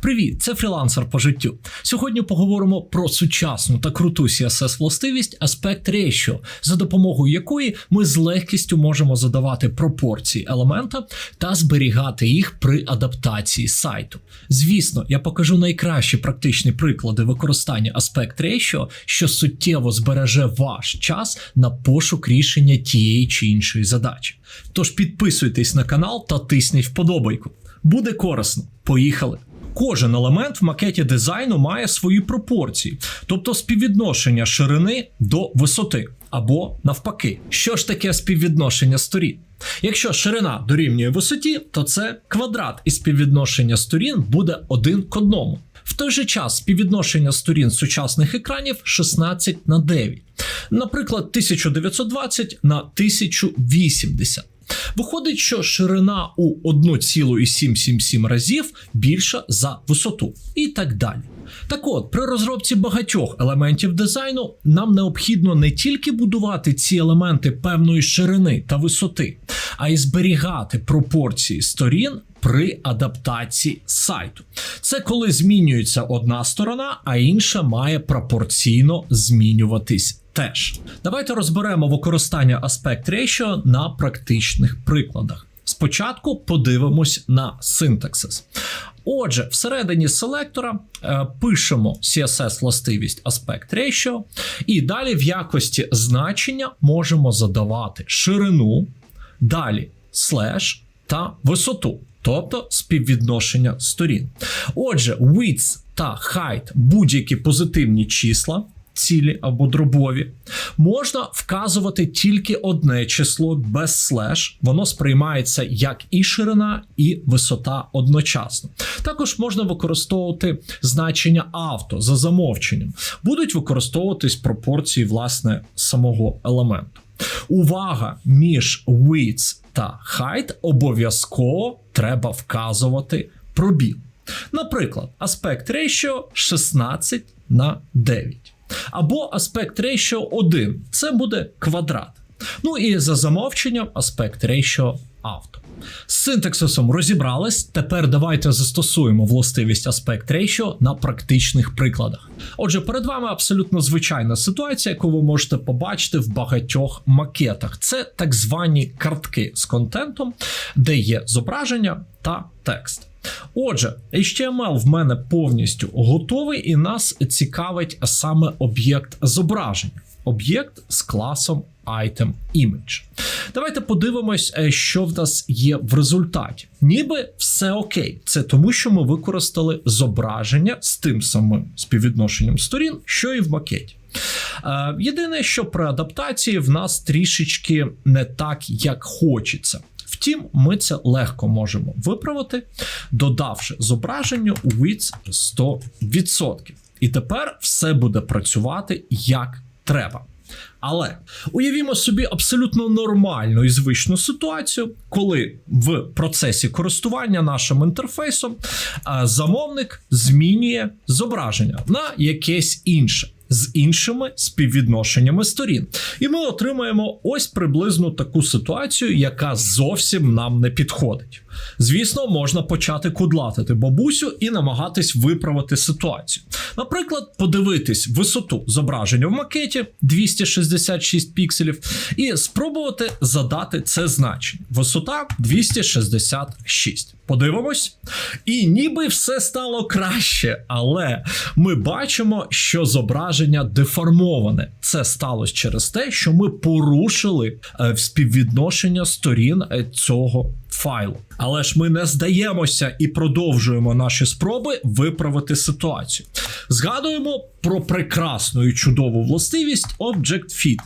Привіт, це фрілансер по життю. Сьогодні поговоримо про сучасну та круту css властивість Aspect Ratio, за допомогою якої ми з легкістю можемо задавати пропорції елемента та зберігати їх при адаптації сайту. Звісно, я покажу найкращі практичні приклади використання Aspect Ratio, що суттєво збереже ваш час на пошук рішення тієї чи іншої задачі. Тож підписуйтесь на канал та тисніть вподобайку. Буде корисно. Поїхали! Кожен елемент в макеті дизайну має свої пропорції, тобто співвідношення ширини до висоти, або навпаки. Що ж таке співвідношення сторін? Якщо ширина дорівнює висоті, то це квадрат, і співвідношення сторін буде один к одному. В той же час співвідношення сторін сучасних екранів 16 на 9. Наприклад, 1920 на 1080. Виходить, що ширина у 1,777 разів більша за висоту, і так далі. Так от, при розробці багатьох елементів дизайну нам необхідно не тільки будувати ці елементи певної ширини та висоти, а й зберігати пропорції сторін при адаптації сайту. Це коли змінюється одна сторона, а інша має пропорційно змінюватись. Теж давайте розберемо використання Aspect Ratio на практичних прикладах. Спочатку подивимось на синтаксис. Отже, всередині селектора е, пишемо CSS властивість Aspect Ratio, і далі в якості значення можемо задавати ширину, далі слеш та висоту, тобто співвідношення сторін. Отже, width та height будь-які позитивні числа. Цілі або дробові, можна вказувати тільки одне число без слеш, воно сприймається як і ширина, і висота одночасно. Також можна використовувати значення авто за замовченням, будуть використовуватись пропорції власне самого елементу. Увага між width та height обов'язково треба вказувати пробіл. Наприклад, аспект ratio 16 на 9. Або аспект ratio 1 це буде квадрат. Ну і за замовченням аспект ratio авто. З синтаксисом розібрались. Тепер давайте застосуємо властивість аспект ratio на практичних прикладах. Отже, перед вами абсолютно звичайна ситуація, яку ви можете побачити в багатьох макетах. Це так звані картки з контентом, де є зображення та текст. Отже, HTML в мене повністю готовий, і нас цікавить саме об'єкт зображення. Об'єкт з класом Item Image. Давайте подивимось, е, що в нас є в результаті. Ніби все окей. Це тому, що ми використали зображення з тим самим співвідношенням сторін, що і в макеті. Е, Єдине, що при адаптації в нас трішечки не так, як хочеться. Втім, ми це легко можемо виправити, додавши зображенню width 100%. І тепер все буде працювати як треба. Але уявімо собі абсолютно нормальну і звичну ситуацію, коли в процесі користування нашим інтерфейсом замовник змінює зображення на якесь інше. З іншими співвідношеннями сторін, і ми отримаємо ось приблизно таку ситуацію, яка зовсім нам не підходить. Звісно, можна почати кудлатити бабусю і намагатись виправити ситуацію. Наприклад, подивитись висоту зображення в макеті 266 пікселів, і спробувати задати це значення. Висота 266. Подивимось. І ніби все стало краще, але ми бачимо, що зображення деформоване. Це сталося через те, що ми порушили е, співвідношення сторін е, цього файлу. Але ж ми не здаємося і продовжуємо наші спроби виправити ситуацію. Згадуємо про прекрасну і чудову властивість Object Fit.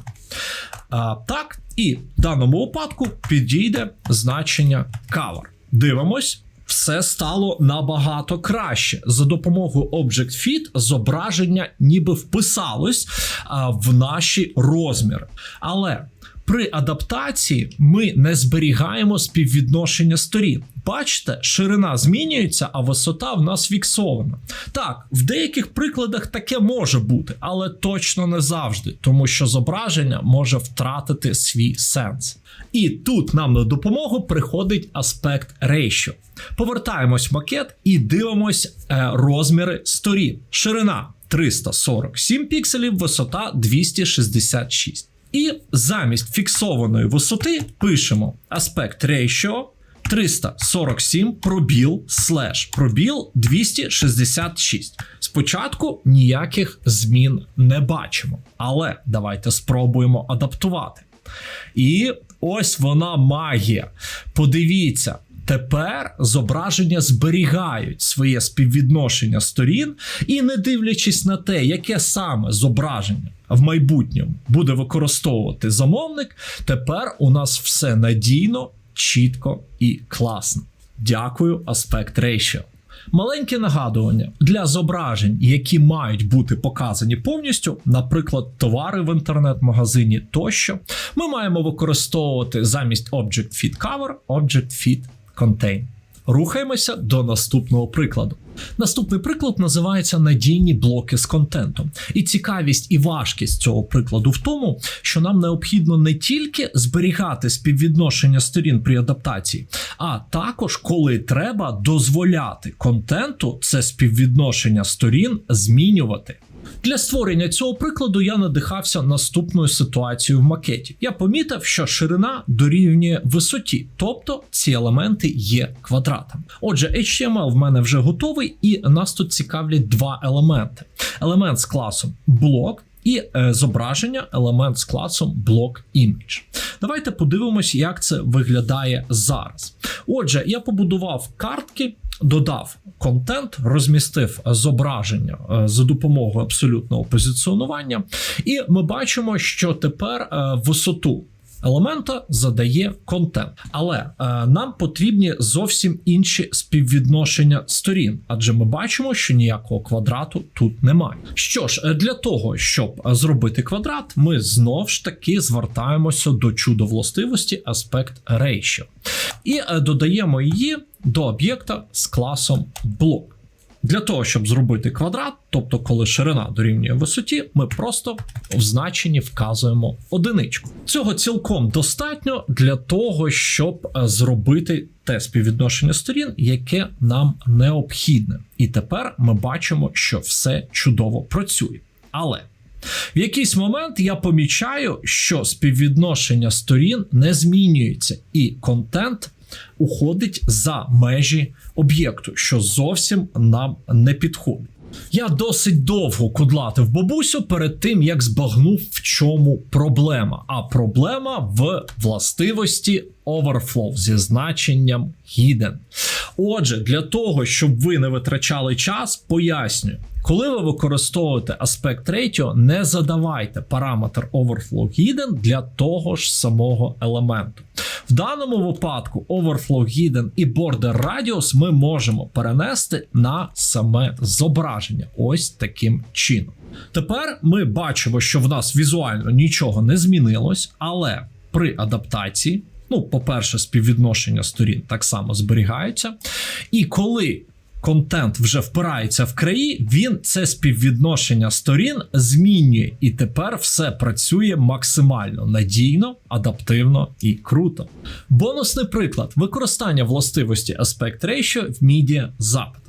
А, так, і в даному випадку підійде значення cover. Дивимось. Все стало набагато краще. За допомогою Object Fit зображення ніби вписалось а, в наші розміри. Але При адаптації ми не зберігаємо співвідношення сторін. Бачите, ширина змінюється, а висота в нас фіксована. Так, в деяких прикладах таке може бути, але точно не завжди, тому що зображення може втратити свій сенс. І тут нам на допомогу приходить аспект ratio. Повертаємось в макет і дивимось е, розміри сторін. Ширина 347 пікселів, висота 266. І замість фіксованої висоти пишемо аспект ratio 347 пробіл слеш пробіл 266. Спочатку ніяких змін не бачимо, але давайте спробуємо адаптувати. І ось вона магія. Подивіться. Тепер зображення зберігають своє співвідношення сторін, і не дивлячись на те, яке саме зображення в майбутньому буде використовувати замовник, тепер у нас все надійно, чітко і класно. Дякую, аспект Ratio. Маленьке нагадування для зображень, які мають бути показані повністю, наприклад, товари в інтернет-магазині тощо, ми маємо використовувати замість Object Fit Cover Object Fit Contain. Рухаємося до наступного прикладу. Наступний приклад називається надійні блоки з контентом. І цікавість і важкість цього прикладу в тому, що нам необхідно не тільки зберігати співвідношення сторін при адаптації, а також, коли треба, дозволяти контенту це співвідношення сторін змінювати. Для створення цього прикладу я надихався наступною ситуацією в макеті. Я помітив, що ширина дорівнює висоті, тобто ці елементи є квадратами. Отже, HTML в мене вже готовий, і нас тут цікавлять два елементи: елемент з класом блок. І е, зображення елемент з класом блок image. Давайте подивимось, як це виглядає зараз. Отже, я побудував картки, додав контент, розмістив зображення е, за допомогою абсолютного позиціонування, і ми бачимо, що тепер е, висоту. Елемента задає контент, але е, нам потрібні зовсім інші співвідношення сторін, адже ми бачимо, що ніякого квадрату тут немає. Що ж, е, для того, щоб е, зробити квадрат, ми знов ж таки звертаємося до чудо властивості аспект ratio. і е, додаємо її до об'єкта з класом блок. Для того, щоб зробити квадрат, тобто коли ширина дорівнює висоті, ми просто в значенні вказуємо одиничку. Цього цілком достатньо для того, щоб е, зробити те співвідношення сторін, яке нам необхідне. І тепер ми бачимо, що все чудово працює. Але в якийсь момент я помічаю, що співвідношення сторін не змінюється, і контент уходить за межі об'єкту, що зовсім нам не підходить. Я досить довго кудлатив бабусю перед тим, як збагнув, в чому проблема. А проблема в властивості overflow зі значенням hidden. Отже, для того, щоб ви не витрачали час, пояснюю. Коли ви використовуєте аспект ratio, не задавайте параметр overflow hidden для того ж самого елементу. В даному випадку overflow hidden і border radius ми можемо перенести на саме зображення. Ось таким чином. Тепер ми бачимо, що в нас візуально нічого не змінилось, але при адаптації. Ну, по-перше, співвідношення сторін так само зберігаються. І коли контент вже впирається в краї, він це співвідношення сторін змінює, і тепер все працює максимально надійно, адаптивно і круто. Бонусний приклад використання властивості Aspect Ratio в медіа запитах.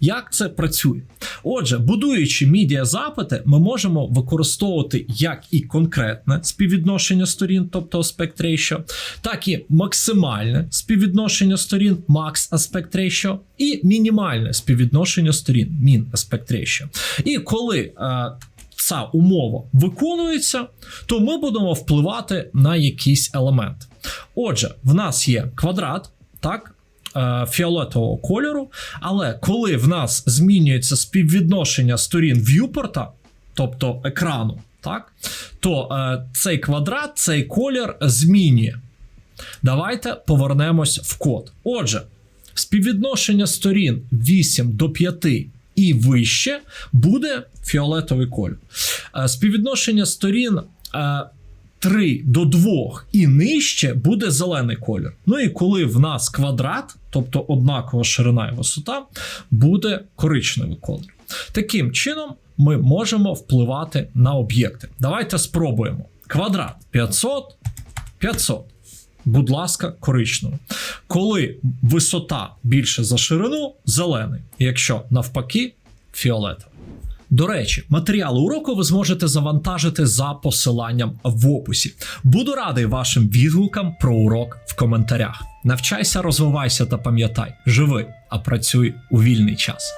Як це працює? Отже, будуючи медіа запити, ми можемо використовувати як і конкретне співвідношення сторін, тобто aspect ratio, так і максимальне співвідношення сторін, max aspect ratio, і мінімальне співвідношення сторін, min aspect ratio. І коли е, ця умова виконується, то ми будемо впливати на якийсь елемент. Отже, в нас є квадрат, так. Е, фіолетового кольору, але коли в нас змінюється співвідношення сторін в'юпорта, тобто екрану, так, то е, цей квадрат, цей колір змінює. Давайте повернемось в код. Отже, співвідношення сторін 8 до 5 і вище буде фіолетовий колір. Е, співвідношення сторін 3 до 2 і нижче буде зелений колір. Ну і коли в нас квадрат, тобто однакова ширина і висота, буде коричневий колір. Таким чином ми можемо впливати на об'єкти. Давайте спробуємо. Квадрат 500, 500. Будь ласка, коричневий. Коли висота більше за ширину, зелений. Якщо навпаки, фіолетовий. До речі, матеріали уроку ви зможете завантажити за посиланням в описі. Буду радий вашим відгукам про урок в коментарях. Навчайся, розвивайся та пам'ятай, живи, а працюй у вільний час.